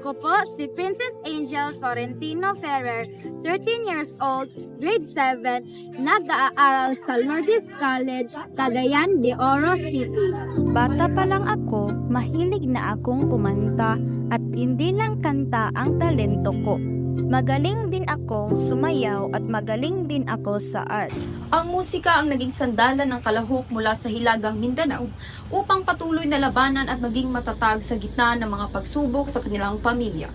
Ako po si Princess Angel Florentino Ferrer, 13 years old, grade 7, nag-aaral sa Lourdes College, Cagayan de Oro City. Bata pa lang ako, mahilig na akong kumanta at hindi lang kanta ang talento ko. Magaling din ako sumayaw at magaling din ako sa art. Ang musika ang naging sandalan ng kalahok mula sa Hilagang Mindanao upang patuloy na labanan at maging matatag sa gitna ng mga pagsubok sa kanilang pamilya.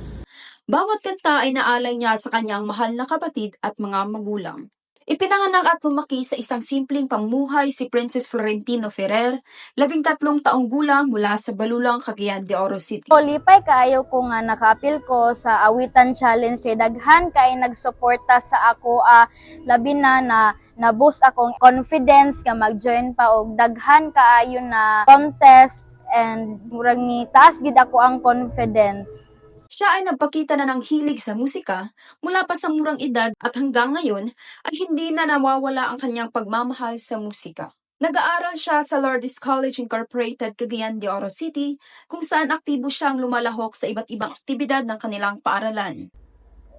Bawat kanta ay naalay niya sa kanyang mahal na kapatid at mga magulang. Ipinanganak at lumaki sa isang simpleng pamuhay si Princess Florentino Ferrer, labing tatlong taong gulang mula sa Balulang, Cagayan de Oro City. Lipay kaayo ko nga nakapil ko sa awitan challenge kay daghan kay nagsuporta sa ako a labi na na na-boost akong confidence nga mag-join pa og daghan kaayo na contest and murag ni taas gid ako ang confidence. Siya ay nagpakita na ng hilig sa musika mula pa sa murang edad at hanggang ngayon ay hindi na nawawala ang kanyang pagmamahal sa musika. Nag-aaral siya sa Lourdes College Incorporated, Cagayan de Oro City, kung saan aktibo siyang lumalahok sa iba't ibang aktibidad ng kanilang paaralan.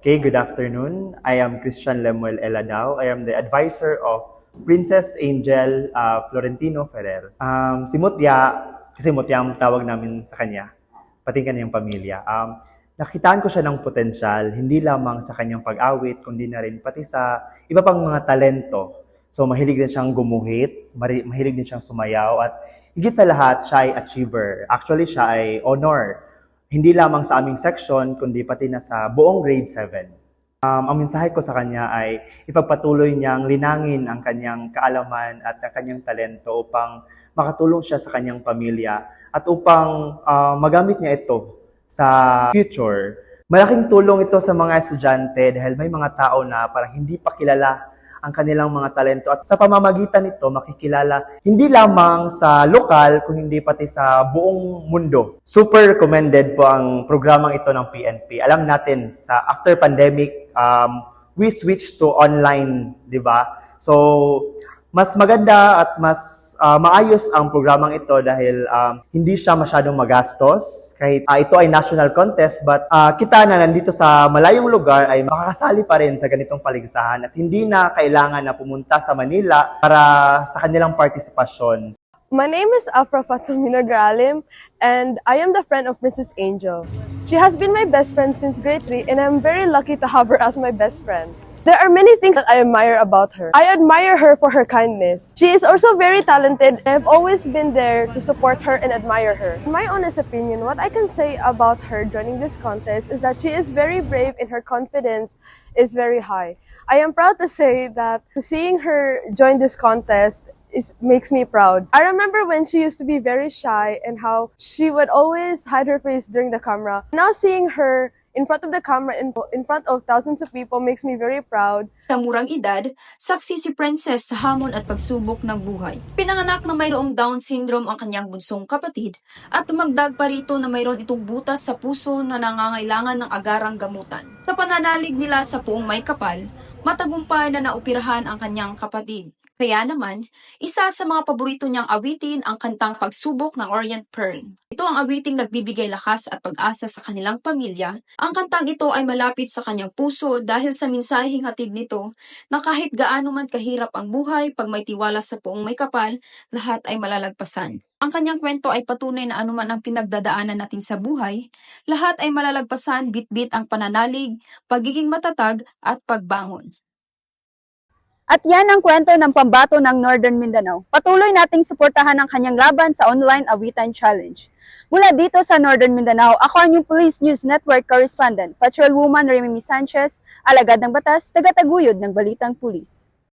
Okay, good afternoon. I am Christian Lemuel Eladao. I am the advisor of Princess Angel uh, Florentino Ferrer. Um, si Mutya, kasi Mutya ang tawag namin sa kanya, pati kanyang pamilya. Um, nakitaan ko siya ng potensyal, hindi lamang sa kanyang pag-awit, kundi na rin pati sa iba pang mga talento. So mahilig din siyang gumuhit, mahilig din siyang sumayaw, at higit sa lahat, siya ay achiever. Actually, siya ay honor. Hindi lamang sa aming section, kundi pati na sa buong grade 7. Um, ang mensahe ko sa kanya ay ipagpatuloy niyang linangin ang kanyang kaalaman at ang kanyang talento upang makatulong siya sa kanyang pamilya at upang ah, magamit niya ito sa future. Malaking tulong ito sa mga estudyante dahil may mga tao na parang hindi pa kilala ang kanilang mga talento at sa pamamagitan nito makikilala hindi lamang sa lokal kung hindi pati sa buong mundo. Super recommended po ang programang ito ng PNP. Alam natin sa after pandemic um, we switched to online, 'di ba? So mas maganda at mas ah, maayos ang programang ito dahil um, hindi siya masyadong magastos kahit ah, ito ay national contest but ah, kita na nandito sa malayong lugar ay makakasali pa rin sa ganitong paligsahan at hindi na kailangan na pumunta sa Manila para sa kanilang partisipasyon. My name is Afra Fatumina Gralim, and I am the friend of Princess Angel. She has been my best friend since grade 3, and I'm very lucky to have her as my best friend. There are many things that I admire about her. I admire her for her kindness. She is also very talented, and I've always been there to support her and admire her. In my honest opinion, what I can say about her joining this contest is that she is very brave and her confidence is very high. I am proud to say that seeing her join this contest is makes me proud. I remember when she used to be very shy and how she would always hide her face during the camera. Now seeing her in front of the camera in, in front of thousands of people makes me very proud. Sa murang edad, saksi si Princess sa hamon at pagsubok ng buhay. Pinanganak na mayroong Down syndrome ang kanyang bunsong kapatid at tumagdag pa rito na mayroon itong butas sa puso na nangangailangan ng agarang gamutan. Sa pananalig nila sa puong may kapal, matagumpay na naoperahan ang kanyang kapatid. Kaya naman, isa sa mga paborito niyang awitin ang kantang Pagsubok ng Orient Pearl. Ito ang awiting nagbibigay lakas at pag-asa sa kanilang pamilya. Ang kantang ito ay malapit sa kanyang puso dahil sa minsaheng hatid nito na kahit gaano man kahirap ang buhay, pag may tiwala sa puong may kapal, lahat ay malalagpasan. Ang kanyang kwento ay patunay na anuman ang pinagdadaanan natin sa buhay, lahat ay malalagpasan bit-bit ang pananalig, pagiging matatag at pagbangon. At yan ang kwento ng pambato ng Northern Mindanao. Patuloy nating suportahan ang kanyang laban sa online awitan challenge. Mula dito sa Northern Mindanao, ako ang yung Police News Network correspondent, Patrolwoman Remy Sanchez, alagad ng batas, tagataguyod ng Balitang Pulis.